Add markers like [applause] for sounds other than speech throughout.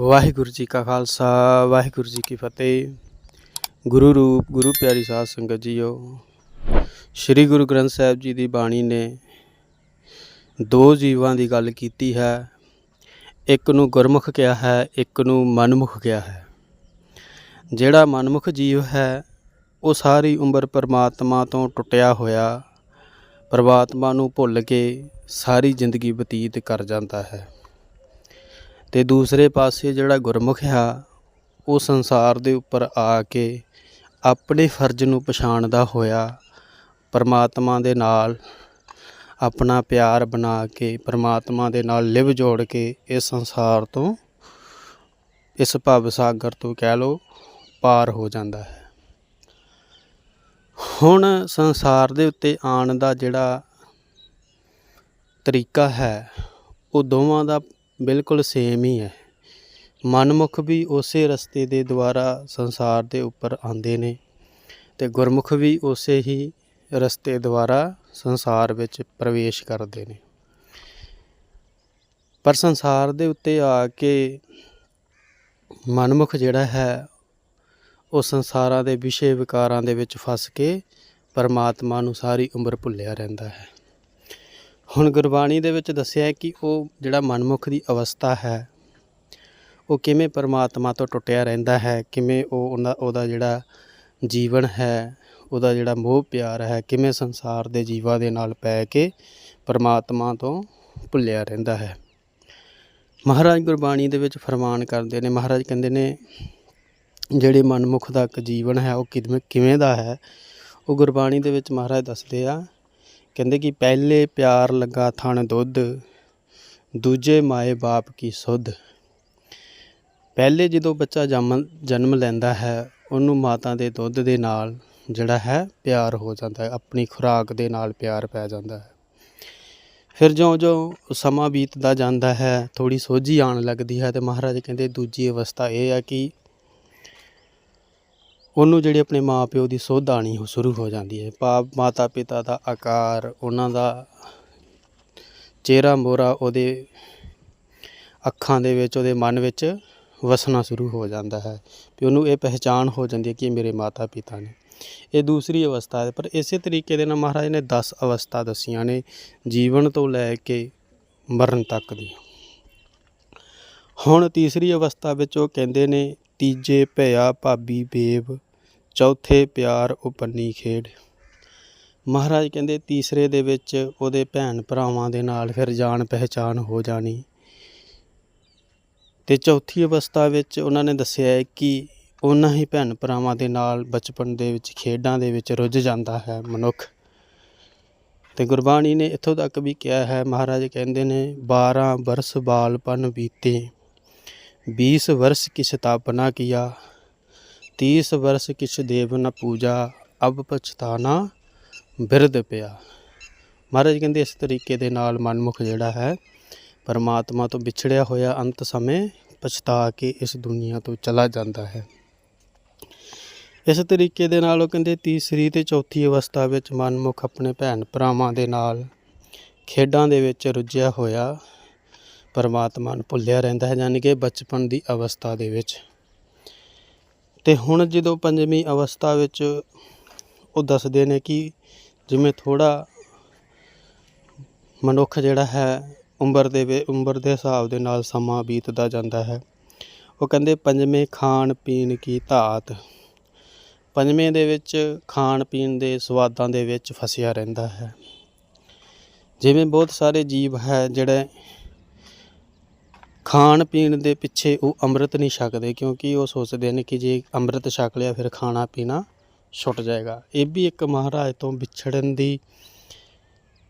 ਵਾਹਿਗੁਰੂ ਜੀ ਕਾ ਖਾਲਸਾ, ਵਾਹਿਗੁਰੂ ਜੀ ਕੀ ਫਤਿਹ। ਗੁਰੂ ਰੂਪ, ਗੁਰੂ ਪਿਆਰੀ ਸਾਧ ਸੰਗਤ ਜੀਓ, ਸ੍ਰੀ ਗੁਰੂ ਗ੍ਰੰਥ ਸਾਹਿਬ ਜੀ ਦੀ ਬਾਣੀ ਨੇ ਦੋ ਜੀਵਾਂ ਦੀ ਗੱਲ ਕੀਤੀ ਹੈ। ਇੱਕ ਨੂੰ ਗੁਰਮੁਖ ਕਿਹਾ ਹੈ, ਇੱਕ ਨੂੰ ਮਨਮੁਖ ਕਿਹਾ ਹੈ। ਜਿਹੜਾ ਮਨਮੁਖ ਜੀਵ ਹੈ, ਉਹ ਸਾਰੀ ਉਮਰ ਪਰਮਾਤਮਾ ਤੋਂ ਟੁੱਟਿਆ ਹੋਇਆ, ਪਰਮਾਤਮਾ ਨੂੰ ਭੁੱਲ ਕੇ ਸਾਰੀ ਜ਼ਿੰਦਗੀ ਬਤੀਤ ਕਰ ਜਾਂਦਾ ਹੈ। ਤੇ ਦੂਸਰੇ ਪਾਸੇ ਜਿਹੜਾ ਗੁਰਮੁਖ ਆ, ਉਹ ਸੰਸਾਰ ਦੇ ਉੱਪਰ ਆ ਕੇ ਆਪਣੇ ਫਰਜ਼ ਨੂੰ ਪਛਾਣਦਾ ਹੋਇਆ ਪਰਮਾਤਮਾ ਦੇ ਨਾਲ ਆਪਣਾ ਪਿਆਰ ਬਣਾ ਕੇ, ਪਰਮਾਤਮਾ ਦੇ ਨਾਲ ਲਿਵ ਜੋੜ ਕੇ ਇਸ ਸੰਸਾਰ ਤੋਂ, ਇਸ ਭਵ ਸਾਗਰ ਤੋਂ ਕਹਿ ਲੋ ਪਾਰ ਹੋ ਜਾਂਦਾ ਹੈ। ਹੁਣ ਸੰਸਾਰ ਦੇ ਉੱਤੇ ਆਉਣ ਦਾ ਜਿਹੜਾ ਤਰੀਕਾ ਹੈ, ਉਹ ਦੋਵਾਂ ਦਾ ਬਿਲਕੁਲ ਸੇਮ ਹੀ ਹੈ। ਮਨਮੁਖ ਵੀ ਉਸੇ ਰਸਤੇ ਦੇ ਦੁਆਰਾ ਸੰਸਾਰ ਦੇ ਉੱਪਰ ਆਉਂਦੇ ਨੇ ਤੇ ਗੁਰਮੁਖ ਵੀ ਉਸੇ ਹੀ ਰਸਤੇ ਦੁਆਰਾ ਸੰਸਾਰ ਵਿੱਚ ਪ੍ਰਵੇਸ਼ ਕਰਦੇ ਨੇ। ਪਰ ਸੰਸਾਰ ਦੇ ਉੱਤੇ ਆ ਕੇ ਮਨਮੁਖ ਜਿਹੜਾ ਹੈ, ਉਹ ਸੰਸਾਰਾਂ ਦੇ ਵਿਸ਼ੇ ਵਿਕਾਰਾਂ ਦੇ ਵਿੱਚ ਫਸ ਕੇ ਪਰਮਾਤਮਾ ਨੂੰ ਸਾਰੀ ਉਮਰ ਭੁੱਲਿਆ ਰਹਿੰਦਾ ਹੈ। ਹੁਣ ਗੁਰਬਾਣੀ ਦੇ ਵਿੱਚ ਦੱਸਿਆ ਕਿ ਉਹ ਜਿਹੜਾ ਮਨਮੁਖ ਦੀ ਅਵਸਥਾ ਹੈ, ਉਹ ਕਿਵੇਂ ਪਰਮਾਤਮਾ ਤੋਂ ਟੁੱਟਿਆ ਰਹਿੰਦਾ ਹੈ, ਕਿਵੇਂ ਉਹ ਉਹਨਾਂ, ਉਹਦਾ ਜਿਹੜਾ ਜੀਵਨ ਹੈ, ਉਹਦਾ ਜਿਹੜਾ ਮੋਹ ਪਿਆਰ ਹੈ, ਕਿਵੇਂ ਸੰਸਾਰ ਦੇ ਜੀਵਾਂ ਦੇ ਨਾਲ ਪੈ ਕੇ ਪਰਮਾਤਮਾ ਤੋਂ ਭੁੱਲਿਆ ਰਹਿੰਦਾ ਹੈ। ਮਹਾਰਾਜ ਗੁਰਬਾਣੀ ਦੇ ਵਿੱਚ ਫਰਮਾਨ ਕਰਦੇ ਨੇ, ਮਹਾਰਾਜ ਕਹਿੰਦੇ ਨੇ, ਜਿਹੜੇ ਮਨਮੁਖ ਦਾ ਇੱਕ ਜੀਵਨ ਹੈ, ਉਹ ਕਿਵੇਂ ਕਿਵੇਂ ਦਾ ਹੈ, ਉਹ ਗੁਰਬਾਣੀ ਦੇ ਵਿੱਚ ਮਹਾਰਾਜ ਦੱਸਦੇ ਆ ਕਹਿੰਦੇ ਕਿ ਪਹਿਲੇ ਪਿਆਰ ਲੱਗਾ ਥਣ ਦੁੱਧ, ਦੂਜੇ ਮਾਏ ਬਾਪ ਕੀ ਸੁਧ। ਪਹਿਲੇ ਜਦੋਂ ਬੱਚਾ ਜੰਮ, ਜਨਮ ਲੈਂਦਾ ਹੈ, ਉਹਨੂੰ ਮਾਤਾ ਦੇ ਦੁੱਧ ਦੇ ਨਾਲ ਜਿਹੜਾ ਹੈ ਪਿਆਰ ਹੋ ਜਾਂਦਾ ਹੈ, ਆਪਣੀ ਖੁਰਾਕ ਦੇ ਨਾਲ ਪਿਆਰ ਪੈ ਜਾਂਦਾ ਹੈ। ਫਿਰ ਜਿਉਂ-ਜਿਉਂ ਸਮਾਂ ਬੀਤਦਾ ਜਾਂਦਾ ਹੈ ਥੋੜੀ ਸੋਝੀ ਆਉਣ ਲੱਗਦੀ ਹੈ ਤੇ ਮਹਾਰਾਜ ਕਹਿੰਦੇ ਦੂਜੀ ਅਵਸਥਾ ਇਹ ਹੈ ਕਿ ਉਹਨੂੰ ਜਿਹੜੀ ਆਪਣੇ ਮਾਪਿਓ ਦੀ ਸੋਧ ਆਣੀ ਸ਼ੁਰੂ ਹੋ ਜਾਂਦੀ ਹੈ। ਪਾਪ ਮਾਤਾ ਪਿਤਾ ਦਾ ਆਕਾਰ, ਉਹਨਾਂ ਦਾ ਚਿਹਰਾ ਮੋਰਾ ਉਹਦੇ ਅੱਖਾਂ ਦੇ ਵਿੱਚ, ਉਹਦੇ ਮਨ ਵਿੱਚ ਵਸਣਾ ਸ਼ੁਰੂ ਹੋ ਜਾਂਦਾ ਹੈ ਵੀ ਉਹਨੂੰ ਇਹ ਪਹਿਚਾਣ ਹੋ ਜਾਂਦੀ ਹੈ ਕਿ ਇਹ ਮੇਰੇ ਮਾਤਾ ਪਿਤਾ ਨੇ। ਇਹ ਦੂਸਰੀ ਅਵਸਥਾ ਹੈ, ਪਰ ਇਸੇ ਤਰੀਕੇ ਦੇ ਨਾਲ ਮਹਾਰਾਜ ਨੇ 10 ਅਵਸਥਾ ਦੱਸੀਆਂ ਨੇ ਜੀਵਨ ਤੋਂ ਲੈ ਕੇ ਮਰਨ ਤੱਕ ਦੀ। ਹੁਣ ਤੀਸਰੀ ਅਵਸਥਾ ਵਿੱਚ ਉਹ ਕਹਿੰਦੇ ਨੇ, ਤੀਜੇ ਭਇਆ ਭਾਬੀ ਬੇਬ ਚੌਥੇ ਪਿਆਰ ਉਪੰਨੀ ਖੇਡ। ਮਹਾਰਾਜ ਕਹਿੰਦੇ, ਤੀਸਰੇ ਦੇ ਵਿੱਚ ਉਹਦੇ ਭੈਣ ਭਰਾਵਾਂ ਦੇ ਨਾਲ ਫਿਰ ਜਾਣ ਪਹਿਚਾਨ ਹੋ ਜਾਣੀ। ਤੇ ਚੌਥੀ ਅਵਸਥਾ ਵਿੱਚ ਉਹਨਾਂ ਨੇ ਦੱਸਿਆ ਹੈ ਕਿ ਉਹਨਾਂ ਹੀ ਭੈਣ ਭਰਾਵਾਂ ਦੇ ਨਾਲ ਬਚਪਨ ਦੇ ਵਿੱਚ, ਖੇਡਾਂ ਦੇ ਵਿੱਚ ਰੁੱਝ ਜਾਂਦਾ ਹੈ ਮਨੁੱਖ। ਤੇ ਗੁਰਬਾਣੀ ਨੇ ਇੱਥੋਂ ਤੱਕ ਵੀ ਕਿਹਾ ਹੈ, ਮਹਾਰਾਜ ਕਹਿੰਦੇ ਨੇ 12 ਬਰਸ ਬਾਲਪਨ ਬੀਤੇ 20 ਵਰਸ ਕਿਸ਼ਤਾਪਨਾ ਕੀਆ तीस वर्ष किछ देव न पूजा ਅਬ ਪਛਤਾਨਾ ਬਿਰਧ ਪਿਆ ਮਹਾਰਾਜ ਕਹਿੰਦੇ ਇਸ ਤਰੀਕੇ ਦੇ ਨਾਲ ਮਨਮੁਖ ਜਿਹੜਾ ਹੈ ਪਰਮਾਤਮਾ ਤੋਂ ਵਿਛੜਿਆ ਹੋਇਆ ਅੰਤ ਸਮੇਂ ਪਛਤਾ ਕੇ ਇਸ ਦੁਨੀਆ ਤੋਂ ਚਲਾ ਜਾਂਦਾ ਹੈ ਇਸ ਤਰੀਕੇ ਦੇ ਨਾਲ ਉਹ ਕਹਿੰਦੇ ਤੀਸਰੀ ਤੇ ਚੌਥੀ ਅਵਸਥਾ ਵਿੱਚ ਮਨਮੁਖ ਆਪਣੇ ਭੈਣ ਭਰਾਵਾਂ ਦੇ ਨਾਲ ਖੇਡਾਂ ਦੇ ਵਿੱਚ ਰੁੱਝਿਆ ਹੋਇਆ ਪਰਮਾਤਮਾ ਨੂੰ ਭੁੱਲਿਆ ਰਹਿੰਦਾ ਹੈ ਯਾਨੀ ਕਿ ਬਚਪਨ ਦੀ ਅਵਸਥਾ ਦੇ ਵਿੱਚ ਤੇ ਹੁਣ ਜਦੋਂ ਪੰਜਵੀਂ ਅਵਸਥਾ ਵਿੱਚ ਉਹ ਦੱਸਦੇ ਨੇ ਕਿ ਜਿਵੇਂ ਥੋੜਾ ਮਨੁੱਖ ਜਿਹੜਾ ਹੈ ਉਮਰ ਦੇ ਵੇ, ਉਮਰ ਦੇ ਹਿਸਾਬ ਦੇ ਨਾਲ ਸਮਾਂ ਬੀਤਦਾ ਜਾਂਦਾ ਹੈ। ਉਹ ਕਹਿੰਦੇ ਪੰਜਵੇਂ ਖਾਣ ਪੀਣ ਕੀ ਧਾਤ। ਪੰਜਵੇਂ ਦੇ ਵਿੱਚ ਖਾਣ ਪੀਣ ਦੇ ਸਵਾਦਾਂ ਦੇ ਵਿੱਚ ਫਸਿਆ ਰਹਿੰਦਾ ਹੈ। ਜਿਵੇਂ ਬਹੁਤ ਸਾਰੇ ਜੀਵ ਹੈ ਜਿਹੜੇ ਖਾਣ ਪੀਣ ਦੇ ਪਿੱਛੇ ਉਹ ਅੰਮ੍ਰਿਤ ਨਹੀਂ ਛਕਦੇ ਕਿਉਂਕਿ ਉਹ ਸੋਚਦੇ ਨੇ ਕਿ ਜੇ ਅੰਮ੍ਰਿਤ ਛਕ ਲਿਆ ਫਿਰ ਖਾਣਾ ਪੀਣਾ ਛੁੱਟ ਜਾਏਗਾ। ਇਹ ਵੀ ਇੱਕ ਮਹਾਰਾਜ ਤੋਂ ਵਿਛੜਨ ਦੀ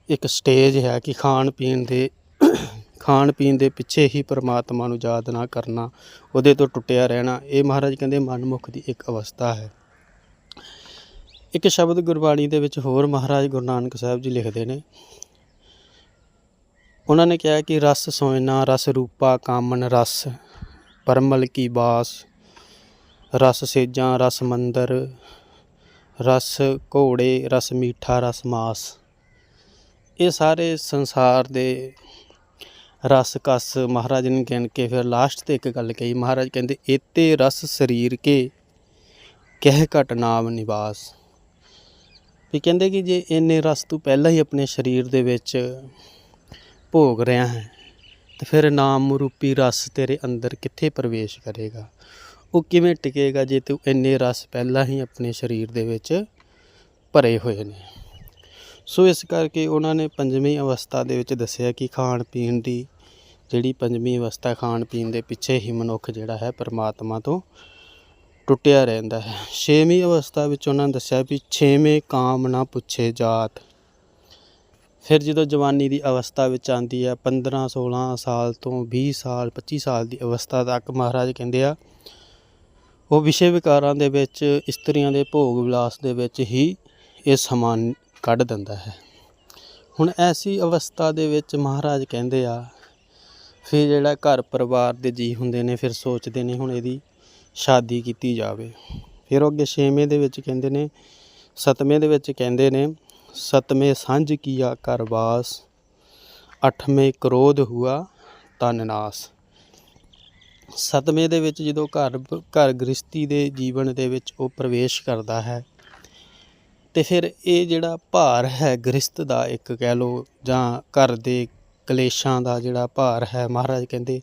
ਇੱਕ ਸਟੇਜ ਹੈ ਕਿ ਖਾਣ ਪੀਣ ਦੇ [coughs] ਖਾਣ ਪੀਣ ਦੇ ਪਿੱਛੇ ਹੀ ਪਰਮਾਤਮਾ ਨੂੰ ਯਾਦ ਨਾ ਕਰਨਾ, ਉਹਦੇ ਤੋਂ ਟੁੱਟਿਆ ਰਹਿਣਾ, ਇਹ ਮਹਾਰਾਜ ਕਹਿੰਦੇ ਮਨਮੁਖ ਦੀ ਇੱਕ ਅਵਸਥਾ ਹੈ। ਇੱਕ ਸ਼ਬਦ ਗੁਰਬਾਣੀ ਦੇ ਵਿੱਚ ਹੋਰ ਮਹਾਰਾਜ ਗੁਰੂ ਨਾਨਕ ਸਾਹਿਬ ਜੀ ਲਿਖਦੇ ਨੇ ਉਹਨਾਂ ਨੇ ਕਿਹਾ ਕਿ ਰਸ ਸੋਇਨਾ, ਰਸ ਰੂਪਾ, ਕਾਮਨ ਰਸ, ਪਰਮਲ ਕੀ ਬਾਸ, ਰਸ ਸੇਜਾਂ, ਰਸ ਮੰਦਰ, ਰਸ ਘੋੜੇ, ਰਸ ਮੀਠਾ, ਰਸ ਮਾਸ। ਇਹ ਸਾਰੇ ਸੰਸਾਰ ਦੇ ਰਸ ਕਸ ਮਹਾਰਾਜ ਨੇ ਗਿਣ ਕੇ ਫਿਰ ਲਾਸਟ ਤੇ ਇੱਕ ਗੱਲ ਕਹੀ। ਮਹਾਰਾਜ ਕਹਿੰਦੇ, ਏਤੇ ਰਸ ਸਰੀਰ ਕੇ ਕਹਿ ਘਟ ਨਾਮ ਨਿਵਾਸ। ਵੀ ਕਹਿੰਦੇ ਕਿ ਜੇ ਇੰਨੇ ਰਸ ਤੂੰ ਪਹਿਲਾਂ ਹੀ ਆਪਣੇ ਸਰੀਰ ਦੇ ਵਿੱਚ ਭੋਗ ਰਿਹਾ ਹੈ। ਤੇ ਫਿਰ ਨਾਮ ਰੂਪੀ ਰਸ ਤੇਰੇ ਅੰਦਰ ਕਿੱਥੇ ਪ੍ਰਵੇਸ਼ ਕਰੇਗਾ? ਉਹ ਕਿਵੇਂ ਟਿਕੇਗਾ ਜੇ ਤੂੰ ਇੰਨੇ ਰਸ ਪਹਿਲਾਂ ਹੀ ਆਪਣੇ ਸਰੀਰ ਦੇ ਵਿੱਚ ਭਰੇ ਹੋਏ ਨੇ? ਸੋ ਇਸ ਕਰਕੇ ਉਹਨਾਂ ਨੇ ਪੰਜਵੀਂ ਅਵਸਥਾ ਦੇ ਵਿੱਚ ਦੱਸਿਆ ਕਿ ਖਾਣ ਪੀਣ ਦੀ ਜਿਹੜੀ ਪੰਜਵੀਂ ਅਵਸਥਾ ਖਾਣ ਪੀਣ ਦੇ ਪਿੱਛੇ ਹੀ ਮਨੁੱਖ ਜਿਹੜਾ ਹੈ ਪਰਮਾਤਮਾ ਤੋਂ ਟੁੱਟਿਆ ਰਹਿੰਦਾ ਹੈ। ਛੇਵੀਂ ਅਵਸਥਾ ਵਿੱਚ ਉਹਨਾਂ ਨੇ ਦੱਸਿਆ ਵੀ ਛੇਵੇਂ ਕਾਮ ਨਾ ਪੁੱਛੇ ਜਾਤ। ਫਿਰ ਜਦੋਂ ਜਵਾਨੀ ਦੀ ਅਵਸਥਾ ਵਿੱਚ ਆਂਦੀ ਹੈ 15 16 ਸਾਲ ਤੋਂ 20 ਸਾਲ 25 ਸਾਲ ਦੀ ਅਵਸਥਾ ਤੱਕ ਮਹਾਰਾਜ ਕਹਿੰਦੇ ਆ, ਉਹ ਵਿਸ਼ੇ ਵਿਕਾਰਾਂ ਦੇ ਵਿੱਚ, ਇਸਤਰੀਆਂ ਦੇ ਭੋਗ ਵਿਲਾਸ ਦੇ ਵਿੱਚ ਹੀ ਇਹ ਸਮਾਨ ਕੱਢ ਦਿੰਦਾ ਹੈ। ਹੁਣ ਐਸੀ ਅਵਸਥਾ ਦੇ ਵਿੱਚ ਮਹਾਰਾਜ ਕਹਿੰਦੇ ਆ, ਫਿਰ ਜਿਹੜਾ ਘਰ ਪਰਿਵਾਰ ਦੇ ਜੀ ਹੁੰਦੇ ਨੇ, ਫਿਰ ਸੋਚਦੇ ਨੇ ਹੁਣ ਇਹਦੀ ਸ਼ਾਦੀ ਕੀਤੀ ਜਾਵੇ। ਫਿਰ ਅੱਗੇ ਛੇਵੇਂ ਦੇ ਵਿੱਚ ਕਹਿੰਦੇ ਨੇ, ਸਤਵੇਂ ਦੇ ਵਿੱਚ ਕਹਿੰਦੇ ਨੇ ਸਤਵੇਂ ਸਾਂਝ ਕੀਆ ਕਰ ਵਾਸ, ਅਠਵੇਂ ਕ੍ਰੋਧ ਹੁਆ ਤਨ ਨਾਸ। ਸਤਵੇਂ ਦੇ ਵਿੱਚ ਜਦੋਂ ਘਰ ਘਰ ਗ੍ਰਸਤੀ ਦੇ ਜੀਵਨ ਦੇ ਵਿੱਚ ਉਹ ਪ੍ਰਵੇਸ਼ ਕਰਦਾ ਹੈ, ਤੇ ਫਿਰ ਇਹ ਜਿਹੜਾ ਭਾਰ ਹੈ ਗ੍ਰਸਤ ਦਾ ਇੱਕ ਕਹਿ ਲਓ ਜਾਂ ਘਰ ਦੇ ਕਲੇਸ਼ਾਂ ਦਾ ਜਿਹੜਾ ਭਾਰ ਹੈ, ਮਹਾਰਾਜ ਕਹਿੰਦੇ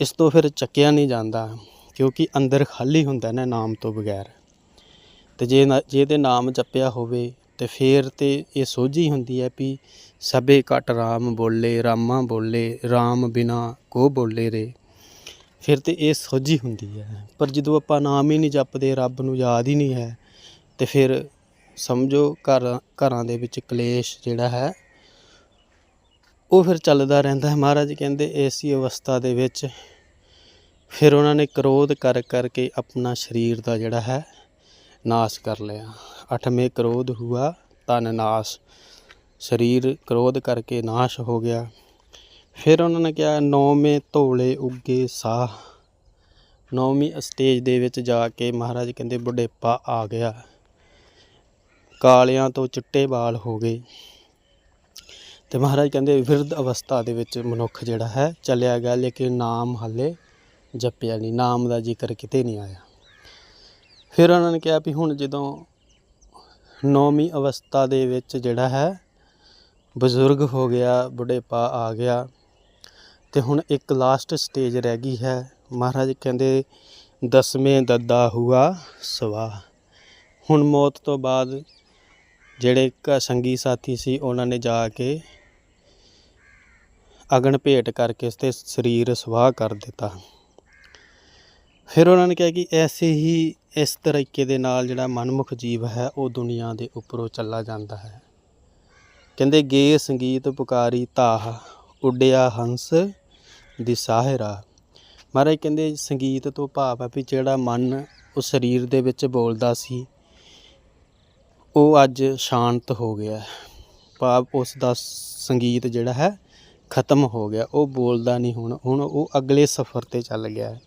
ਇਸ ਤੋਂ ਫਿਰ ਚੱਕਿਆ ਨਹੀਂ ਜਾਂਦਾ, ਕਿਉਂਕਿ ਅੰਦਰ ਖਾਲੀ ਹੁੰਦਾ ਨਾ ਨਾਮ ਤੋਂ ਬਗੈਰ। ਤੇ ਜੇ ਨਾ- ਜੇ ਤੇ ਨਾਮ ਜਪਿਆ ਹੋਵੇ ਤੇ ਫੇਰ ਤੇ ਇਹ ਸੋਝੀ ਹੁੰਦੀ ਹੈ ਵੀ ਸਭੇ ਘਟ ਰਾਮ ਬੋਲੇ, ਰਾਮਾ ਬੋਲੇ, ਰਾਮ ਬਿਨਾ ਕੋ ਬੋਲੇ ਰੇ। ਫਿਰ ਤੇ ਇਹ ਸੋਝੀ ਹੁੰਦੀ ਹੈ। ਪਰ ਜਦੋਂ ਆਪਾਂ ਨਾਮ ਹੀ ਨਹੀਂ ਜਪਦੇ, ਰੱਬ ਨੂੰ ਯਾਦ ਹੀ ਨਹੀਂ ਹੈ, ਤੇ ਫਿਰ ਸਮਝੋ ਘਰ, ਘਰਾਂ ਦੇ ਵਿੱਚ ਕਲੇਸ਼ ਜਿਹੜਾ ਹੈ, ਉਹ ਫਿਰ ਚੱਲਦਾ ਰਹਿੰਦਾ ਹੈ। ਮਹਾਰਾਜ ਕਹਿੰਦੇ ਐਸੀ ਅਵਸਥਾ ਦੇ ਵਿੱਚ ਫਿਰ ਉਹਨਾਂ ਨੇ ਕ੍ਰੋਧ ਕਰ, ਕਰਕੇ ਆਪਣਾ ਸਰੀਰ ਦਾ ਜਿਹੜਾ ਹੈ ਨਾਸ਼ ਕਰ ਲਿਆ। ਅਠਵੇਂ ਕ੍ਰੋਧ ਹੁਆ ਤਨ ਨਾਸ਼। ਸਰੀਰ ਕ੍ਰੋਧ ਕਰਕੇ ਨਾਸ਼ ਹੋ ਗਿਆ। ਫਿਰ ਉਹਨਾਂ ਨੇ ਕਿਹਾ, ਨੌਵੇਂ ਧੋਲੇ ਉੱਗੇ ਸਾਹ। ਨੌਵੀਂ ਸਟੇਜ ਦੇ ਵਿੱਚ ਜਾ ਕੇ ਮਹਾਰਾਜ ਕਹਿੰਦੇ, ਬੁਢੇਪਾ ਆ ਗਿਆ। ਕਾਲਿਆਂ ਤੋਂ ਚਿੱਟੇ ਵਾਲ ਹੋ ਗਏ। ਤੇ ਮਹਾਰਾਜ ਕਹਿੰਦੇ, ਵਿਰਧ ਅਵਸਥਾ ਦੇ ਵਿੱਚ ਮਨੁੱਖ ਜਿਹੜਾ ਹੈ, ਚੱਲਿਆ ਗਿਆ, ਲੇਕਿਨ ਨਾਮ ਹਾਲੇ ਜਪਿਆ ਨਹੀਂ। ਨਾਮ ਦਾ ਜ਼ਿਕਰ ਕਿਤੇ ਨਹੀਂ ਆਇਆ। ਫਿਰ ਉਹਨਾਂ ਨੇ ਕਿਹਾ ਵੀ ਹੁਣ ਜਦੋਂ ਨੌਵੀਂ ਅਵਸਥਾ ਦੇ ਵਿੱਚ ਜਿਹੜਾ ਹੈ ਬਜ਼ੁਰਗ ਹੋ ਗਿਆ, ਬੁਢੇਪਾ ਆ ਗਿਆ ਤੇ ਹੁਣ ਇੱਕ ਲਾਸਟ ਸਟੇਜ ਰਹਿ ਗਈ ਹੈ। ਮਹਾਰਾਜ ਕਹਿੰਦੇ, ਦਸਵੇਂ ਦੱਦਾ ਹੁਆ ਸਵਾ। ਹੁਣ ਮੌਤ ਤੋਂ ਬਾਅਦ ਜਿਹੜੇ ਸੰਗੀ ਸਾਥੀ ਸੀ, ਉਹਨਾਂ ਨੇ ਜਾ ਕੇ ਅਗਨ ਭੇਟ ਕਰਕੇ ਉਸ ਤੇ ਸਰੀਰ ਸਵਾਹ ਕਰ ਦਿੱਤਾ। ਫਿਰ ਉਹਨਾਂ ਨੇ ਕਿਹਾ ਕਿ ਐਸੇ ਹੀ ਇਸ ਤਰੀਕੇ ਦੇ ਨਾਲ ਜਿਹੜਾ ਮਨਮੁਖ ਜੀਵ ਹੈ, ਉਹ ਦੁਨੀਆ ਦੇ ਉੱਪਰੋਂ ਚੱਲਾ ਜਾਂਦਾ ਹੈ। ਕਹਿੰਦੇ ਗੇ ਸੰਗੀਤ ਪੁਕਾਰੀ ਤਾਹ ਉੱਡਿਆ ਹੰਸ ਦੀ ਦਿਸਾਹਰਾ ਮਹਾਰਾਜ ਕਹਿੰਦੇ, ਸੰਗੀਤ ਤੋਂ ਭਾਵ ਹੈ ਵੀ ਜਿਹੜਾ ਮਨ ਉਹ ਸਰੀਰ ਦੇ ਵਿੱਚ ਬੋਲਦਾ ਸੀ, ਉਹ ਅੱਜ ਸ਼ਾਂਤ ਹੋ ਗਿਆ ਭਾਵ ਉਸ ਦਾ ਸੰਗੀਤ ਜਿਹੜਾ ਹੈ, ਖਤਮ ਹੋ ਗਿਆ। ਉਹ ਬੋਲਦਾ ਨਹੀਂ ਹੁਣ ਹੁਣ ਉਹ ਅਗਲੇ ਸਫ਼ਰ ਤੇ ਚੱਲ ਗਿਆ ਹੈ।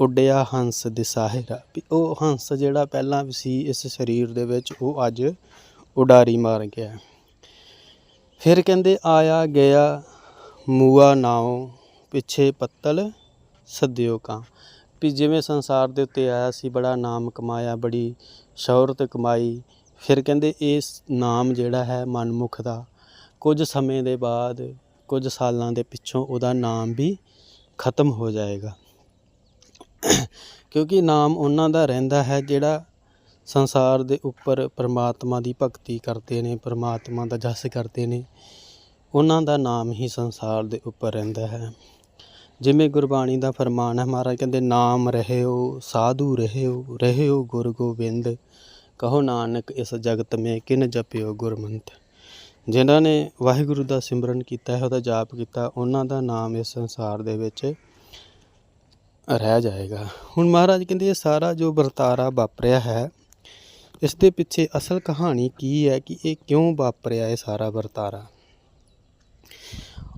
ਉੱਡਿਆ ਹੰਸ ਦਿਸਾਹਰਾ ਵੀ ਉਹ ਹੰਸ ਜਿਹੜਾ ਪਹਿਲਾਂ ਵੀ ਸੀ ਇਸ ਸਰੀਰ ਦੇ ਵਿੱਚ, ਉਹ ਅੱਜ ਉਡਾਰੀ ਮਾਰ ਗਿਆ। ਫਿਰ ਕਹਿੰਦੇ ਆਇਆ ਗਿਆ ਮੂਆ ਨਾਉ, ਪਿੱਛੇ ਪੱਤਲ ਸੱਦਿਓ ਕਾਂ। ਵੀ ਜਿਵੇਂ ਸੰਸਾਰ ਦੇ ਉੱਤੇ ਆਇਆ ਸੀ, ਬੜਾ ਨਾਮ ਕਮਾਇਆ, ਬੜੀ ਸ਼ੌਹਰਤ ਕਮਾਈ। ਫਿਰ ਕਹਿੰਦੇ ਇਸ ਨਾਮ ਜਿਹੜਾ ਹੈ ਮਨਮੁਖ ਦਾ। ਕੁਝ ਸਮੇਂ ਦੇ ਬਾਅਦ, ਕੁਝ ਸਾਲਾਂ ਦੇ ਪਿੱਛੋਂ ਉਹਦਾ ਨਾਮ ਵੀ ਖਤਮ ਹੋ ਜਾਏਗਾ। ਕਿਉਂਕਿ ਨਾਮ ਉਹਨਾਂ ਦਾ ਰਹਿੰਦਾ ਹੈ ਜਿਹੜਾ ਸੰਸਾਰ ਦੇ ਉੱਪਰ ਪਰਮਾਤਮਾ ਦੀ ਭਗਤੀ ਕਰਦੇ ਨੇ, ਪਰਮਾਤਮਾ ਦਾ ਜਸ ਕਰਦੇ ਨੇ, ਉਹਨਾਂ ਦਾ ਨਾਮ ਹੀ ਸੰਸਾਰ ਦੇ ਉੱਪਰ ਰਹਿੰਦਾ ਹੈ। ਜਿਵੇਂ ਗੁਰਬਾਣੀ ਦਾ ਫਰਮਾਨ ਹੈ, ਮਹਾਰਾਜ ਕਹਿੰਦੇ, ਨਾਮ ਰਹਿਓ, ਸਾਧੂ ਰਹਿਓ ਰਹਿਓ ਗੁਰ ਗੋਬਿੰਦ, ਕਹੋ ਨਾਨਕ ਇਸ ਜਗਤ ਮੇ ਕਿਨ ਜਪਿਓ ਗੁਰਮੰਤ। ਜਿਨ੍ਹਾਂ ਨੇ ਵਾਹਿਗੁਰੂ ਦਾ ਸਿਮਰਨ ਕੀਤਾ ਹੈ, ਉਹਦਾ ਜਾਪ ਕੀਤਾ, ਉਹਨਾਂ ਦਾ ਨਾਮ ਇਸ ਸੰਸਾਰ ਦੇ ਵਿੱਚ ਰਹਿ ਜਾਏਗਾ। ਹੁਣ ਮਹਾਰਾਜ ਕਹਿੰਦੇ ਇਹ ਸਾਰਾ ਜੋ ਵਰਤਾਰਾ ਵਾਪਰਿਆ ਹੈ, ਇਸ ਦੇ ਪਿੱਛੇ ਅਸਲ ਕਹਾਣੀ ਕੀ ਹੈ ਕਿ ਇਹ ਕਿਉਂ ਵਾਪਰਿਆ ਇਹ ਸਾਰਾ ਵਰਤਾਰਾ?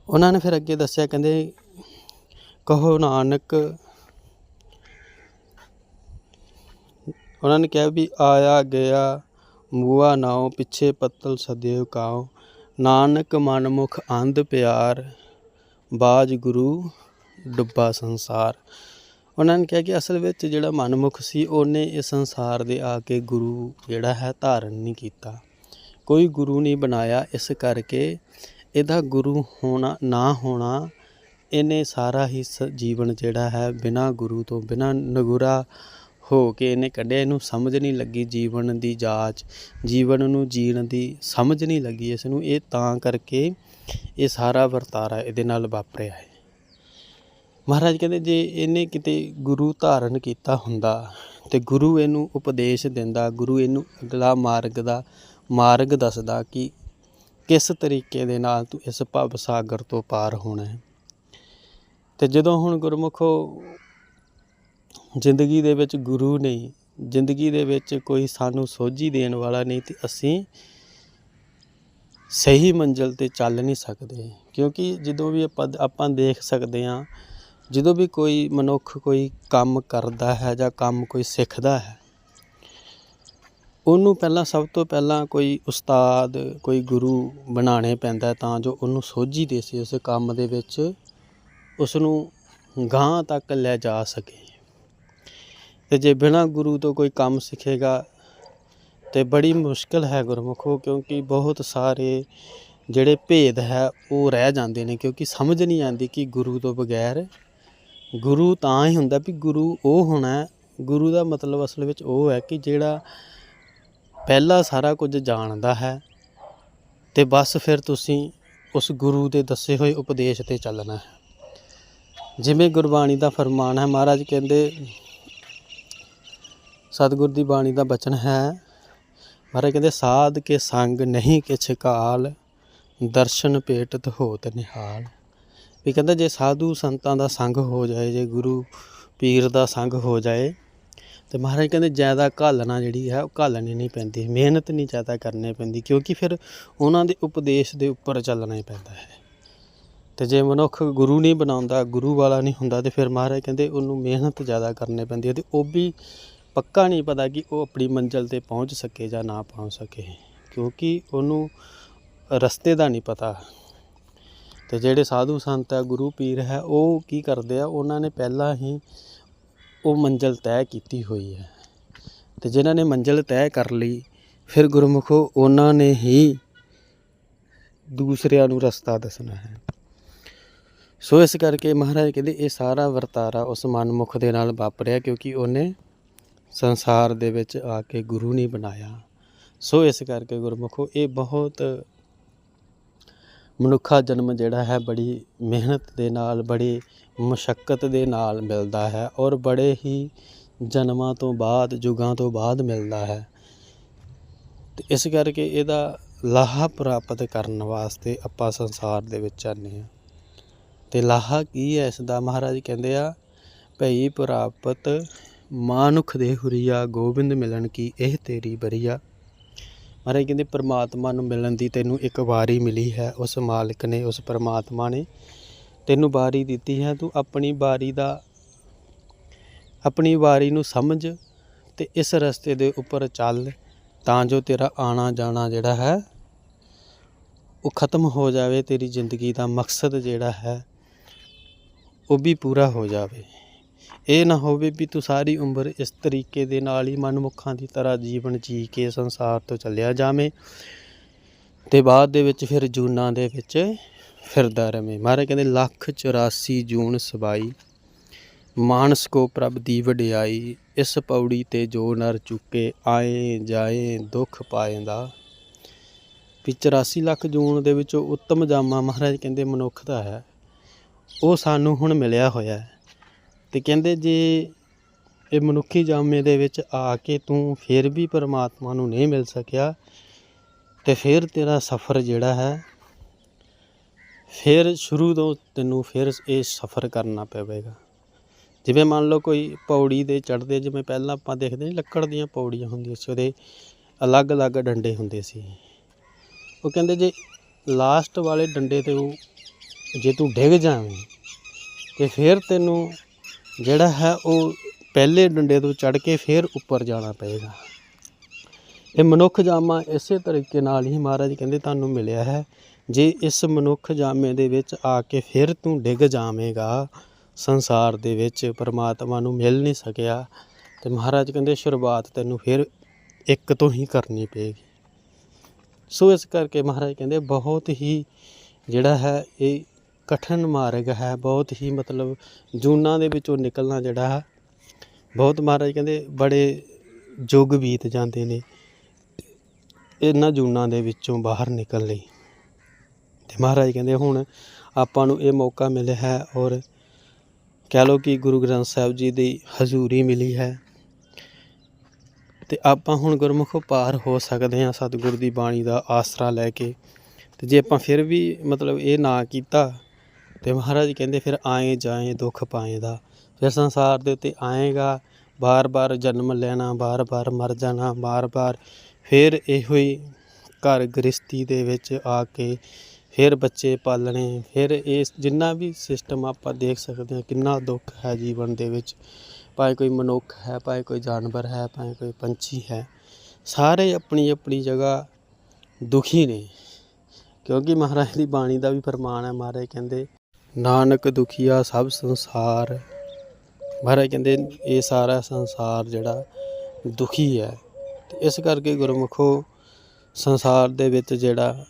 ਉਹਨਾਂ ਨੇ ਫਿਰ ਅੱਗੇ ਦੱਸਿਆ, ਕਹਿੰਦੇ, ਕਹੋ ਨਾਨਕ, ਉਹਨਾਂ ਨੇ ਕਿਹਾ ਵੀ, ਆਇਆ ਗਿਆ, ਮੂਆ ਨਾਉ, ਪਿੱਛੇ ਪੱਤਲ ਸਦਿਓ ਕਾਉ। ਨਾਨਕ ਮਨਮੁਖ ਅੰਧ ਪਿਆਰ, ਬਾਜ ਗੁਰੂ ਡੁੱਬਾ ਸੰਸਾਰ। ਉਹਨਾਂ ਨੇ ਕਿਹਾ ਕਿ ਅਸਲ ਵਿੱਚ ਜਿਹੜਾ ਮਨਮੁਖ ਸੀ, ਉਹਨੇ ਇਸ ਸੰਸਾਰ ਦੇ ਆ ਕੇ ਗੁਰੂ ਜਿਹੜਾ ਹੈ ਧਾਰਨ ਨਹੀਂ ਕੀਤਾ। ਕੋਈ ਗੁਰੂ ਨਹੀਂ ਬਣਾਇਆ ਇਸ ਕਰਕੇ ਇਹਦਾ ਗੁਰੂ ਹੋਣਾ, ਨਾ ਹੋਣਾ, ਇਹਨੇ ਸਾਰਾ ਹੀ ਸ- ਜੀਵਨ ਜਿਹੜਾ ਹੈ ਬਿਨਾਂ ਗੁਰੂ ਤੋਂ, ਬਿਨਾਂ ਨਗੁਰਾ ਹੋ ਕੇ ਇਹਨੇ ਕੱਢਿਆ। ਇਹਨੂੰ ਸਮਝ ਨਹੀਂ ਲੱਗੀ ਜੀਵਨ ਦੀ ਜਾਂਚ, ਜੀਵਨ ਨੂੰ ਜੀਣ ਦੀ ਸਮਝ ਨਹੀਂ ਲੱਗੀ ਇਸ ਨੂੰ। ਇਹ ਤਾਂ ਕਰਕੇ ਇਹ ਸਾਰਾ ਵਰਤਾਰਾ ਇਹਦੇ ਨਾਲ ਵਾਪਰਿਆ ਹੈ। ਮਹਾਰਾਜ ਕਹਿੰਦੇ ਜੇ ਇਹਨੇ ਕਿਤੇ ਗੁਰੂ ਧਾਰਨ ਕੀਤਾ ਹੁੰਦਾ ਤੇ ਗੁਰੂ ਇਹਨੂੰ ਉਪਦੇਸ਼ ਦਿੰਦਾ, ਗੁਰੂ ਇਹਨੂੰ ਅਗਲਾ ਮਾਰਗ ਦਾ, ਮਾਰਗ ਦੱਸਦਾ ਕਿ ਕਿਸ ਤਰੀਕੇ ਦੇ ਨਾਲ ਤੂੰ ਇਸ ਭਵ ਸਾਗਰ ਤੋਂ ਪਾਰ ਹੋਣਾ ਹੈ। ਤੇ ਜਦੋਂ ਹੁਣ ਗੁਰਮੁਖੋ ਜ਼ਿੰਦਗੀ ਦੇ ਵਿੱਚ ਗੁਰੂ ਨਹੀਂ, ਜ਼ਿੰਦਗੀ ਦੇ ਵਿੱਚ ਕੋਈ ਸਾਨੂੰ ਸੋਝੀ ਦੇਣ ਵਾਲਾ ਨਹੀਂ ਤੇ ਅਸੀਂ ਸਹੀ ਮੰਜ਼ਿਲ ਤੇ ਚੱਲ ਨਹੀਂ ਸਕਦੇ। ਕਿਉਂਕਿ ਜਦੋਂ ਵੀ ਆਪਾਂ ਆਪਾਂ ਦੇਖ ਸਕਦੇ ਹਾਂ ਜਦੋਂ ਵੀ ਕੋਈ ਮਨੁੱਖ ਕੋਈ ਕੰਮ ਕਰਦਾ ਹੈ ਜਾਂ ਕੰਮ ਕੋਈ ਸਿੱਖਦਾ ਹੈ, ਉਹਨੂੰ ਪਹਿਲਾਂ ਸਭ ਤੋਂ ਪਹਿਲਾਂ ਕੋਈ ਉਸਤਾਦ, ਕੋਈ ਗੁਰੂ ਬਣਾਉਣੇ ਪੈਂਦਾ ਤਾਂ ਜੋ ਉਹਨੂੰ ਸੋਝੀ ਦੇ ਸੀ, ਉਸ ਕੰਮ ਦੇ ਵਿੱਚ ਉਸ ਨੂੰ ਗਾਂ ਤੱਕ ਲੈ ਜਾ ਸਕੇ। ਤੇ ਜੇ ਬਿਨਾਂ ਗੁਰੂ ਤੋਂ ਕੋਈ ਕੰਮ ਸਿੱਖੇਗਾ, ਤੇ ਬੜੀ ਮੁਸ਼ਕਲ ਹੈ ਗੁਰਮੁਖੋ, ਕਿਉਂਕਿ ਬਹੁਤ ਸਾਰੇ ਜਿਹੜੇ ਭੇਦ ਹੈ, ਉਹ ਰਹਿ ਜਾਂਦੇ ਨੇ, ਕਿਉਂਕਿ ਸਮਝ ਨਹੀਂ ਆਉਂਦੀ ਕਿ ਗੁਰੂ ਤੋਂ ਬਗੈਰ ਗੁਰੂ ਤਾਂ ਹੀ ਹੁੰਦਾ ਵੀ ਗੁਰੂ ਉਹ ਹੋਣਾ ਗੁਰੂ ਦਾ ਮਤਲਬ ਅਸਲ ਵਿੱਚ ਉਹ ਹੈ ਕਿ ਜਿਹੜਾ ਪਹਿਲਾਂ ਸਾਰਾ ਕੁਝ ਜਾਣਦਾ ਹੈ ਤੇ ਬਸ ਫਿਰ ਤੁਸੀਂ ਉਸ ਗੁਰੂ ਦੇ ਦੱਸੇ ਹੋਏ ਉਪਦੇਸ਼ ਤੇ ਚੱਲਣਾ ਹੈ। ਜਿਵੇਂ ਗੁਰਬਾਣੀ ਦਾ ਫਰਮਾਨ ਹੈ, ਮਹਾਰਾਜ ਕਹਿੰਦੇ, ਸਤਿਗੁਰ ਦੀ ਬਾਣੀ ਦਾ ਬਚਨ ਹੈ, ਮਹਾਰਾਜ ਕਹਿੰਦੇ, ਸਾਧ ਕੇ ਸੰਗ ਨਹੀਂ ਕਿਛ ਕਾਲ, ਦਰਸ਼ਨ ਭੇਟਤ ਹੋਤ ਨਿਹਾਲ। ਵੀ ਕਹਿੰਦਾ ਜੇ ਸਾਧੂ ਸੰਤਾਂ ਦਾ ਸੰਗ ਹੋ ਜਾਏ, ਜੇ ਗੁਰੂ ਪੀਰ ਦਾ ਸੰਗ ਹੋ ਜਾਏ, ਤੇ ਮਹਾਰਾਜ ਕਹਿੰਦੇ ਜ਼ਿਆਦਾ ਘਾਲਣਾ ਜਿਹੜੀ ਹੈ, ਉਹ ਘਾਲਣੀ ਨਹੀਂ ਪੈਂਦੀ, ਮਿਹਨਤ ਨਹੀਂ ਜ਼ਿਆਦਾ ਕਰਨੀ ਪੈਂਦੀ, ਕਿਉਂਕਿ ਫਿਰ ਉਹਨਾਂ ਦੇ ਉਪਦੇਸ਼ ਦੇ ਉੱਪਰ ਚੱਲਣਾ ਹੀ ਪੈਂਦਾ ਹੈ। ਤੇ ਜੇ ਮਨੁੱਖ ਗੁਰੂ ਨਹੀਂ ਬਣਾਉਂਦਾ, ਗੁਰੂ ਵਾਲਾ ਨਹੀਂ ਹੁੰਦਾ, ਤੇ ਫਿਰ ਮਹਾਰਾਜ ਕਹਿੰਦੇ ਉਹਨੂੰ ਮਿਹਨਤ ਜ਼ਿਆਦਾ ਕਰਨੀ ਪੈਂਦੀ ਹੈ, ਤੇ ਉਹ ਵੀ ਪੱਕਾ ਨਹੀਂ ਪਤਾ ਕਿ ਉਹ ਆਪਣੀ ਮੰਜ਼ਿਲ ਤੇ ਪਹੁੰਚ ਸਕੇ ਜਾਂ ਨਾ ਪਹੁੰਚ ਸਕੇ, ਕਿਉਂਕਿ ਉਹਨੂੰ ਰਸਤੇ ਦਾ ਨਹੀਂ ਪਤਾ। ਤੇ ਜਿਹੜੇ ਸਾਧੂ ਸੰਤ ਹੈ ਗੁਰੂ ਪੀਰ ਹੈ, ਉਹ ਕੀ ਕਰਦੇ ਆ, ਉਹਨਾਂ ਨੇ ਪਹਿਲਾਂ ਹੀ ਉਹ ਮੰਜ਼ਿਲ ਤੈਅ ਕੀਤੀ ਹੋਈ ਹੈ। ਤੇ ਜਿਨ੍ਹਾਂ ਨੇ ਮੰਜ਼ਿਲ ਤੈਅ ਕਰ ਲਈ, ਫਿਰ ਗੁਰਮੁਖੋ ਉਹਨਾਂ ਨੇ ਹੀ ਦੂਸਰਿਆਂ ਨੂੰ ਰਸਤਾ ਦੱਸਣਾ ਹੈ। ਸੋ ਇਸ ਕਰਕੇ ਮਹਾਰਾਜ ਕਹਿੰਦੇ, ਇਹ ਸਾਰਾ ਵਰਤਾਰਾ ਉਸ ਮਨਮੁਖ ਦੇ ਨਾਲ ਵਾਪਰਿਆ, ਕਿਉਂਕਿ ਉਹਨੇ ਸੰਸਾਰ ਦੇ ਵਿੱਚ ਆ ਕੇ ਗੁਰੂ ਨਹੀਂ ਬਣਾਇਆ। ਸੋ ਇਸ ਕਰਕੇ ਗੁਰਮੁਖੋ ਇਹ ਬਹੁਤ ਮਨੁੱਖਾ ਜਨਮ ਜਿਹੜਾ ਹੈ ਬੜੀ ਮਿਹਨਤ ਦੇ ਨਾਲ, ਬੜੀ ਮੁਸ਼ੱਕਤ ਦੇ ਨਾਲ ਮਿਲਦਾ ਹੈ ਔਰ ਬੜੇ ਹੀ ਜਨਮਾਂ ਤੋਂ ਬਾਅਦ, ਯੁੱਗਾਂ ਤੋਂ ਬਾਅਦ ਮਿਲਦਾ ਹੈ। ਤੇ ਇਸ ਕਰਕੇ ਇਹਦਾ ਲਾਹਾ ਪ੍ਰਾਪਤ ਕਰਨ ਵਾਸਤੇ ਆਪਾਂ ਸੰਸਾਰ ਦੇ ਵਿੱਚ ਆਨੇ ਆ ਤੇ ਲਾਹਾ ਕੀ ਹੈ ਇਸ ਦਾ ਮਹਾਰਾਜ ਕਹਿੰਦੇ ਆ, ਭਈ ਪ੍ਰਾਪਤ ਮਾਨੁਖ ਦੇ ਹੁਰੀਆ ਗੋਬਿੰਦ ਮਿਲਣ ਕੀ ਇਹ ਤੇਰੀ ਬਰੀਆ। ਮਹਾਰਾਜ ਕਹਿੰਦੇ, ਪਰਮਾਤਮਾ ਨੂੰ ਮਿਲਣ ਦੀ ਤੈਨੂੰ ਇੱਕ ਵਾਰੀ ਮਿਲੀ ਹੈ, ਉਸ ਮਾਲਕ ਨੇ ਉਸ ਪਰਮਾਤਮਾ ਨੇ ਤੈਨੂੰ ਵਾਰੀ ਦਿੱਤੀ ਹੈ। ਤੂੰ ਆਪਣੀ ਵਾਰੀ ਦਾ, ਆਪਣੀ ਵਾਰੀ ਨੂੰ ਸਮਝ ਤੇ ਇਸ ਰਸਤੇ ਦੇ ਉੱਪਰ ਚੱਲ, ਤਾਂ ਜੋ ਤੇਰਾ ਆਣਾ ਜਾਣਾ ਜਿਹੜਾ ਹੈ, ਉਹ ਖਤਮ ਹੋ ਜਾਵੇ, ਤੇਰੀ ਜ਼ਿੰਦਗੀ ਦਾ ਮਕਸਦ ਜਿਹੜਾ ਹੈ, ਉਹ ਵੀ ਪੂਰਾ ਹੋ ਜਾਵੇ। ਇਹ ਨਾ ਹੋਵੇ ਵੀ ਤੂੰ ਸਾਰੀ ਉਮਰ ਇਸ ਤਰੀਕੇ ਦੇ ਨਾਲ ਹੀ ਮਨਮੁੱਖਾਂ ਦੀ ਤਰ੍ਹਾਂ ਜੀਵਨ ਜੀ ਕੇ ਸੰਸਾਰ ਤੋਂ ਚੱਲਿਆ ਜਾਵੇਂ ਤੇ ਬਾਅਦ ਦੇ ਵਿੱਚ ਫਿਰ ਜੂਨਾਂ ਦੇ ਵਿੱਚ ਫਿਰਦਾ ਰਵੇਂ। ਮਹਾਰਾਜ ਕਹਿੰਦੇ, ਲੱਖ 84 ਜੂਨ ਸਬਾਈ ਮਾਨਸ ਕੋ ਪ੍ਰਭ ਦੀ ਵਡਿਆਈ, ਇਸ ਪੌੜੀ ਤੇ ਜੋ ਨਰ ਚੁੱਕੇ, ਆਏ ਜਾਏ ਦੁੱਖ ਪਾਏਂਦਾ। ਵੀ 84 ਲੱਖ ਜੂਨ ਦੇ ਵਿੱਚੋਂ ਉੱਤਮ ਜਾਮਾ ਮਹਾਰਾਜ ਕਹਿੰਦੇ ਮਨੁੱਖ ਦਾ ਹੈ, ਉਹ ਸਾਨੂੰ ਹੁਣ ਮਿਲਿਆ ਹੋਇਆ ਹੈ। ਤੇ ਕਹਿੰਦੇ ਜੇ ਇਹ ਮਨੁੱਖੀ ਜਾਮੇ ਦੇ ਵਿੱਚ ਆ ਕੇ ਤੂੰ ਫਿਰ ਵੀ ਪਰਮਾਤਮਾ ਨੂੰ ਨਹੀਂ ਮਿਲ ਸਕਿਆ, ਤੇ ਫਿਰ ਤੇਰਾ ਸਫ਼ਰ ਜਿਹੜਾ ਹੈ, ਫਿਰ ਸ਼ੁਰੂ ਤੋਂ ਤੈਨੂੰ ਫਿਰ ਇਹ ਸਫ਼ਰ ਕਰਨਾ ਪਵੇਗਾ। ਜਿਵੇਂ ਮੰਨ ਲਓ ਕੋਈ ਪੌੜੀ ਦੇ ਚੜ੍ਹਦੇ, ਜਿਵੇਂ ਪਹਿਲਾਂ ਆਪਾਂ ਦੇਖਦੇ ਨਹੀਂ ਲੱਕੜ ਦੀਆਂ ਪੌੜੀਆਂ ਹੁੰਦੀਆਂ ਸੀ, ਉਹਦੇ ਅਲੱਗ-ਅਲੱਗ ਡੰਡੇ ਹੁੰਦੇ ਸੀ। ਉਹ ਕਹਿੰਦੇ ਜੇ ਲਾਸਟ ਵਾਲੇ ਡੰਡੇ ਤੇ ਉਹ, ਜੇ ਤੂੰ ਡਿੱਗ ਜਾਵੇਂ, ਤੇ ਫਿਰ ਤੈਨੂੰ ਜਿਹੜਾ ਹੈ ਉਹ ਪਹਿਲੇ ਡੰਡੇ ਤੋਂ ਚੜ੍ਹ ਕੇ ਫਿਰ ਉੱਪਰ ਜਾਣਾ ਪਏਗਾ। ਇਹ ਮਨੁੱਖ ਜਾਮਾ ਇਸੇ ਤਰੀਕੇ ਨਾਲ ਹੀ ਮਹਾਰਾਜ ਕਹਿੰਦੇ ਤੁਹਾਨੂੰ ਮਿਲਿਆ ਹੈ, ਜੇ ਇਸ ਮਨੁੱਖ ਜਾਮੇ ਦੇ ਵਿੱਚ ਆ ਕੇ ਫਿਰ ਤੂੰ ਡਿੱਗ ਜਾਵੇਂਗਾ, ਸੰਸਾਰ ਦੇ ਵਿੱਚ ਪਰਮਾਤਮਾ ਨੂੰ ਮਿਲ ਨਹੀਂ ਸਕਿਆ, ਤੇ ਮਹਾਰਾਜ ਕਹਿੰਦੇ ਸ਼ੁਰੂਆਤ ਤੈਨੂੰ ਫਿਰ ਇੱਕ ਤੋਂ ਹੀ ਕਰਨੀ ਪਏਗੀ। ਸੋ ਇਸ ਕਰਕੇ ਮਹਾਰਾਜ ਕਹਿੰਦੇ ਬਹੁਤ ਹੀ ਜਿਹੜਾ ਹੈ ਇਹ ਕਠਨ ਮਾਰਗ ਹੈ, ਬਹੁਤ ਹੀ ਮਤਲਬ ਜੂਨਾਂ ਦੇ ਵਿੱਚੋਂ ਨਿਕਲਣਾ ਜਿਹੜਾ ਹੈ, ਬਹੁਤ ਮਹਾਰਾਜ ਕਹਿੰਦੇ ਬੜੇ ਯੁੱਗ ਬੀਤ ਜਾਂਦੇ ਨੇ ਇਹਨਾਂ ਜੂਨਾਂ ਦੇ ਵਿੱਚੋਂ ਬਾਹਰ ਨਿਕਲਣ ਲਈ। ਤੇ ਮਹਾਰਾਜ ਕਹਿੰਦੇ ਹੁਣ ਆਪਾਂ ਨੂੰ ਇਹ ਮੌਕਾ ਮਿਲਿਆ ਹੈ ਔਰ ਕਹਿ ਲਓ ਕਿ ਗੁਰੂ ਗ੍ਰੰਥ ਸਾਹਿਬ ਜੀ ਦੀ ਹਜ਼ੂਰੀ ਮਿਲੀ ਹੈ। ਤੇ ਆਪਾਂ ਹੁਣ ਗੁਰਮੁਖੋ ਪਾਰ ਹੋ ਸਕਦੇ ਹਾਂ, ਸਤਿਗੁਰ ਦੀ ਬਾਣੀ ਦਾ ਆਸਰਾ ਲੈ ਕੇ। ਤੇ ਜੇ ਆਪਾਂ ਫਿਰ ਵੀ ਮਤਲਬ ਇਹ ਨਾ ਕੀਤਾ ਤੇ ਮਹਾਰਾਜ ਕਹਿੰਦੇ ਫਿਰ ਆਏ ਜਾਏ, ਦੁੱਖ ਪਾਏ ਦਾ। ਫਿਰ ਸੰਸਾਰ ਦੇ ਉੱਤੇ ਆਏਗਾ, ਬਾਰ-ਬਾਰ ਜਨਮ ਲੈਣਾ, ਬਾਰ-ਬਾਰ ਮਰ ਜਾਣਾ, ਬਾਰ-ਬਾਰ ਫਿਰ ਇਹੋ ਹੀ ਘਰ ਗ੍ਰਸਤੀ ਦੇ ਵਿੱਚ ਆ ਕੇ ਫਿਰ ਬੱਚੇ ਪਾਲਣੇ, ਫਿਰ ਇਸ ਜਿੰਨਾ ਵੀ ਸਿਸਟਮ ਆਪਾਂ ਦੇਖ ਸਕਦੇ ਹਾਂ ਕਿੰਨਾ ਦੁੱਖ ਹੈ ਜੀਵਨ ਦੇ ਵਿੱਚ। ਭਾਵੇਂ ਕੋਈ ਮਨੁੱਖ ਹੈ, ਭਾਵੇਂ ਕੋਈ ਜਾਨਵਰ ਹੈ, ਭਾਵੇਂ ਕੋਈ ਪੰਛੀ ਹੈ, ਸਾਰੇ ਆਪਣੀ ਆਪਣੀ ਜਗ੍ਹਾ ਦੁਖੀ ਨੇ। ਕਿਉਂਕਿ ਮਹਾਰਾਜ ਦੀ ਬਾਣੀ ਦਾ ਵੀ ਫਰਮਾਨ ਹੈ, ਮਹਾਰਾਜ ਕਹਿੰਦੇ ਨਾਨਕ ਦੁਖੀਆ ਸਭ ਸੰਸਾਰ। ਮਹਾਰਾਜ ਕਹਿੰਦੇ, ਇਹ ਸਾਰਾ ਸੰਸਾਰ ਜਿਹੜਾ ਦੁਖੀ ਹੈ। ਇਸ ਕਰਕੇ ਗੁਰਮੁਖੋ ਸੰਸਾਰ ਦੇ ਵਿੱਚ ਜਿਹੜਾ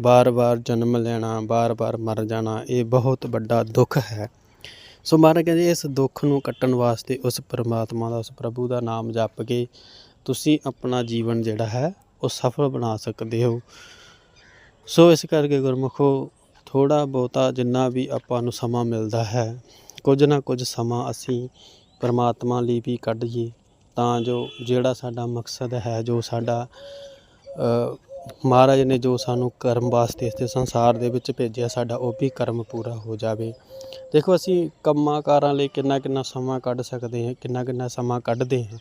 ਬਾਰ-ਬਾਰ ਜਨਮ ਲੈਣਾ, ਬਾਰ-ਬਾਰ ਮਰ ਜਾਣਾ, ਇਹ ਬਹੁਤ ਵੱਡਾ ਦੁੱਖ ਹੈ। ਸੋ ਮਹਾਰਾਜ ਕਹਿੰਦੇ, ਇਸ ਦੁੱਖ ਨੂੰ ਕੱਟਣ ਵਾਸਤੇ ਉਸ ਪਰਮਾਤਮਾ ਦਾ, ਉਸ ਪ੍ਰਭੂ ਦਾ ਨਾਮ ਜਪ ਕੇ ਤੁਸੀਂ ਆਪਣਾ ਜੀਵਨ ਜਿਹੜਾ ਹੈ, ਉਹ ਸਫਲ ਬਣਾ ਸਕਦੇ ਹੋ। ਸੋ ਇਸ ਕਰਕੇ ਗੁਰਮੁਖੋ ਥੋੜਾ ਬਹੁਤਾ ਜਿੰਨਾ ਵੀ ਆਪਾਂ ਨੂੰ ਸਮਾਂ ਮਿਲਦਾ ਹੈ, ਕੁਝ ਨਾ ਕੁਝ ਸਮਾਂ ਅਸੀਂ ਪਰਮਾਤਮਾ ਲਈ ਵੀ ਕੱਢੀਏ, ਤਾਂ ਜੋ ਜਿਹੜਾ ਸਾਡਾ ਮਕਸਦ ਹੈ, ਜੋ ਸਾਡਾ ਮਹਾਰਾਜ ਨੇ ਜੋ ਸਾਨੂੰ ਕਰਮ ਵਾਸਤੇ ਇਸ ਸੰਸਾਰ ਦੇ ਵਿੱਚ ਭੇਜਿਆ, ਸਾਡਾ ਉਹ ਵੀ ਕਰਮ ਪੂਰਾ ਹੋ ਜਾਵੇ। ਦੇਖੋ, ਅਸੀਂ ਕੰਮਾਂ ਕਾਰਾਂ ਲਈ ਕਿੰਨਾ ਕਿੰਨਾ ਸਮਾਂ ਕੱਢ ਸਕਦੇ ਹਾਂ, ਕਿੰਨਾ ਕਿੰਨਾ ਸਮਾਂ ਕੱਢਦੇ ਹਾਂ।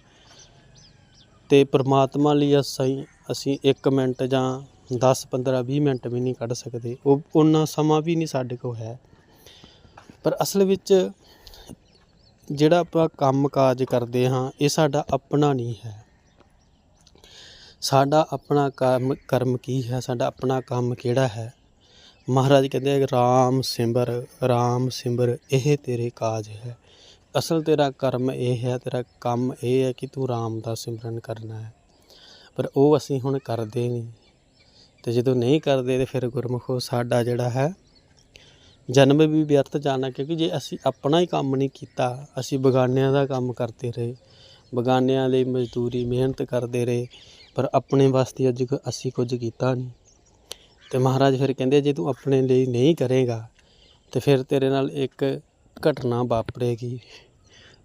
ਤੇ ਪ੍ਰਮਾਤਮਾ ਲਈ ਅਸੀਂ ਅਸੀਂ 1 ਮਿੰਟ ਜਾਂ 10 15 20 ਮਿੰਟ ਵੀ ਨਹੀਂ ਕੱਢ ਸਕਦੇ। ਉਹ ਉਹਨਾਂ ਸਮਾਂ ਵੀ ਨਹੀਂ ਸਾਡੇ ਕੋਲ ਹੈ। ਪਰ ਅਸਲ ਵਿੱਚ ਜਿਹੜਾ ਆਪਾਂ ਕੰਮ ਕਾਜ ਕਰਦੇ ਹਾਂ, ਇਹ ਸਾਡਾ ਆਪਣਾ ਨਹੀਂ ਹੈ। ਸਾਡਾ ਆਪਣਾ ਕਰਮ ਕਰਮ ਕੀ ਹੈ? ਸਾਡਾ ਆਪਣਾ ਕੰਮ ਕਿਹੜਾ ਹੈ? ਮਹਾਰਾਜ ਕਹਿੰਦੇ ਰਾਮ ਸਿਮਰ ਰਾਮ ਸਿਮਰ, ਇਹ ਤੇਰੇ ਕਾਜ ਹੈ। ਅਸਲ ਤੇਰਾ ਕਰਮ ਇਹ ਹੈ, ਤੇਰਾ ਕੰਮ ਇਹ ਹੈ ਕਿ ਤੂੰ ਰਾਮ ਦਾ ਸਿਮਰਨ ਕਰਨਾ ਹੈ। ਪਰ ਉਹ ਅਸੀਂ ਹੁਣ ਕਰਦੇ ਨਹੀਂ। ਤੇ ਜਦੋਂ ਨਹੀਂ ਕਰਦੇ ਤੇ ਫਿਰ ਗੁਰਮੁਖੋ ਸਾਡਾ ਜਿਹੜਾ ਹੈ, ਜਨਮ ਵੀ ਵਿਅਰਥ ਜਾਣਾ, ਕਿਉਂਕਿ ਜੇ ਅਸੀਂ ਆਪਣਾ ਹੀ ਕੰਮ ਨਹੀਂ ਕੀਤਾ, ਅਸੀਂ ਬਗਾਨਿਆਂ ਦਾ ਕੰਮ ਕਰਦੇ ਰਹੇ, ਬਗਾਨਿਆਂ ਲਈ ਮਜ਼ਦੂਰੀ, ਮਿਹਨਤ ਕਰਦੇ ਰਹੇ, ਪਰ ਆਪਣੇ ਵਾਸਤੇ ਅੱਜ ਅਸੀਂ ਕੁਝ ਕੀਤਾ ਨਹੀਂ। ਤੇ ਮਹਾਰਾਜ ਫਿਰ ਕਹਿੰਦੇ, ਜੇ ਤੂੰ ਆਪਣੇ ਲਈ ਨਹੀਂ ਕਰੇਗਾ, ਤੇ ਫਿਰ ਤੇਰੇ ਨਾਲ ਇੱਕ ਘਟਨਾ ਵਾਪਰੇਗੀ।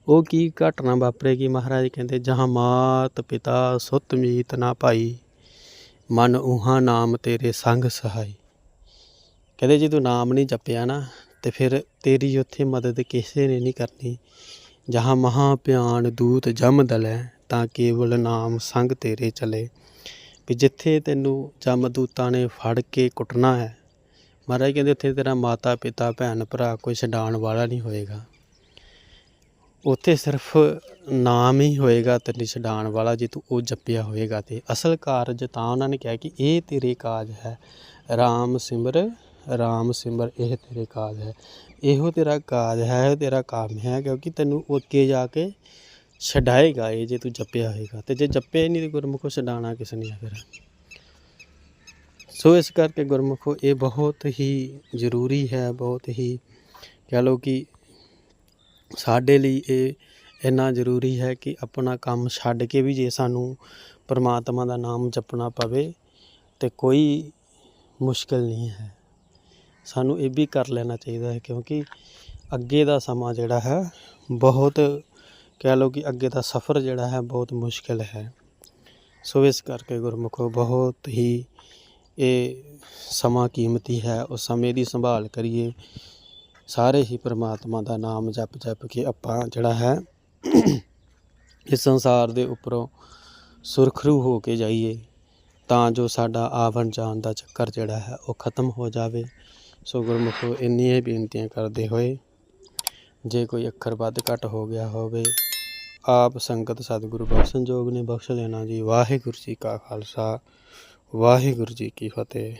ਉਹ ਕੀ ਘਟਨਾ ਵਾਪਰੇਗੀ? ਮਹਾਰਾਜ ਕਹਿੰਦੇ, ਜਹਾਂ ਮਾਤ ਪਿਤਾ ਸੁਤ ਮੀਤ ਨਾ ਭਾਈ ਮਨ ਉਹਾਂ ਨਾਮ ਤੇਰੇ ਸੰਗ ਸਹਾਈ। ਕਹਿੰਦੇ ਜੇ ਤੂੰ ਨਾਮ ਨਹੀਂ ਜਪਿਆ ਨਾ, ਤੇ ਫਿਰ ਤੇਰੀ ਉੱਥੇ ਮਦਦ ਕਿਸੇ ਨੇ ਨਹੀਂ ਕਰਨੀ। ਜਹਾਂ ਮਹਾ ਪਿਆਨ ਦੂਤ ਜਮ ਦਲੈ, ਤਾਂ ਕੇਵਲ ਨਾਮ ਸੰਗ ਤੇਰੇ ਚਲੇ। ਵੀ ਜਿੱਥੇ ਤੈਨੂੰ ਜਮਦੂਤਾਂ ਨੇ ਫੜ ਕੇ ਕੁੱਟਣਾ ਹੈ, ਮਹਾਰਾਜ ਕਹਿੰਦੇ ਉੱਥੇ ਤੇਰਾ ਮਾਤਾ ਪਿਤਾ ਭੈਣ ਭਰਾ ਕੋਈ ਛਡਾਉਣ ਵਾਲਾ ਨਹੀਂ ਹੋਏਗਾ। ਉੱਥੇ ਸਿਰਫ ਨਾਮ ਹੀ ਹੋਏਗਾ ਤੇਰੀ ਛਡਾਉਣ ਵਾਲਾ, ਜੇ ਤੂੰ ਉਹ ਜਪਿਆ ਹੋਏਗਾ ਤੇ। ਅਸਲ ਕਾਰਜ ਤਾਂ ਉਹਨਾਂ ਨੇ ਕਿਹਾ ਕਿ ਇਹ ਤੇਰੇ ਕਾਜ ਹੈ। RAM ਸਿਮਰ RAM ਸਿਮਰ, ਇਹ ਤੇਰੇ ਕਾਜ ਹੈ। ਇਹੋ ਤੇਰਾ ਕਾਜ ਹੈ ਤੇਰਾ ਕੰਮ ਹੈ, ਕਿਉਂਕਿ ਤੈਨੂੰ ਉਹ ਅੱਗੇ ਜਾ ਕੇ ਛਡਾਏਗਾ ਇਹ, ਜੇ ਤੂੰ ਜਪਿਆ ਹੋਏਗਾ। ਤੇ ਜੇ ਜਪਿਆ ਹੀ ਨਹੀਂ ਤੇ ਗੁਰਮੁਖੋ ਛਡਾਣਾ ਕਿਸ ਨੇ ਆ ਫਿਰ? ਸੋ ਇਸ ਕਰਕੇ ਗੁਰਮੁਖੋ ਇਹ ਬਹੁਤ ਹੀ ਜ਼ਰੂਰੀ ਹੈ, ਬਹੁਤ ਹੀ ਕਹਿ ਲਓ ਕਿ ਸਾਡੇ ਲਈ ਇਹ ਇੰਨਾ ਜ਼ਰੂਰੀ ਹੈ ਕਿ ਆਪਣਾ ਕੰਮ ਛੱਡ ਕੇ ਵੀ ਜੇ ਸਾਨੂੰ ਪਰਮਾਤਮਾ ਦਾ ਨਾਮ ਜਪਣਾ ਪਵੇ ਤੇ ਕੋਈ ਮੁਸ਼ਕਲ ਨਹੀਂ ਹੈ। ਸਾਨੂੰ ਇਹ ਵੀ ਕਰ ਲੈਣਾ ਚਾਹੀਦਾ ਹੈ ਕਿਉਂਕਿ ਅੱਗੇ ਦਾ ਸਮਾਂ ਜਿਹੜਾ ਹੈ ਬਹੁਤ ਕਹਿ ਲਓ ਕਿ ਅੱਗੇ ਦਾ ਸਫ਼ਰ ਜਿਹੜਾ ਹੈ ਬਹੁਤ ਮੁਸ਼ਕਲ ਹੈ। ਸੋ ਇਸ ਕਰਕੇ ਗੁਰਮੁਖੋ ਬਹੁਤ ਹੀ ਇਹ ਸਮਾਂ ਕੀਮਤੀ ਹੈ। ਉਸ ਸਮੇਂ ਦੀ ਸੰਭਾਲ ਕਰੀਏ। ਸਾਰੇ ਹੀ ਪ੍ਰਮਾਤਮਾ ਦਾ ਨਾਮ ਜਪ ਜਪ ਕੇ ਆਪਾਂ ਜਿਹੜਾ ਹੈ ਇਸ ਸੰਸਾਰ ਦੇ ਉੱਪਰੋਂ ਸੁਰਖਰੂ ਹੋ ਕੇ ਜਾਈਏ, ਤਾਂ ਜੋ ਸਾਡਾ ਆਵਣ ਜਾਣ ਦਾ ਚੱਕਰ ਜਿਹੜਾ ਹੈ ਉਹ ਖਤਮ ਹੋ ਜਾਵੇ। ਸੋ ਗੁਰਮੁਖੋ, ਇੰਨੀਆਂ ਹੀ ਬੇਨਤੀਆਂ ਕਰਦੇ ਹੋਏ, ਜੇ ਕੋਈ ਅੱਖਰ ਵੱਧ ਘੱਟ ਹੋ ਗਿਆ ਹੋਵੇ, ਆਪ ਸੰਗਤ ਸਤਿਗੁਰੂ ਬਖਸ਼ਣ ਜੋਗ ਨੇ ਬਖਸ਼ ਲੈਣਾ ਜੀ। ਵਾਹਿਗੁਰੂ ਜੀ ਕਾ ਖਾਲਸਾ, ਵਾਹਿਗੁਰੂ ਜੀ ਕੀ ਫਤਿਹ।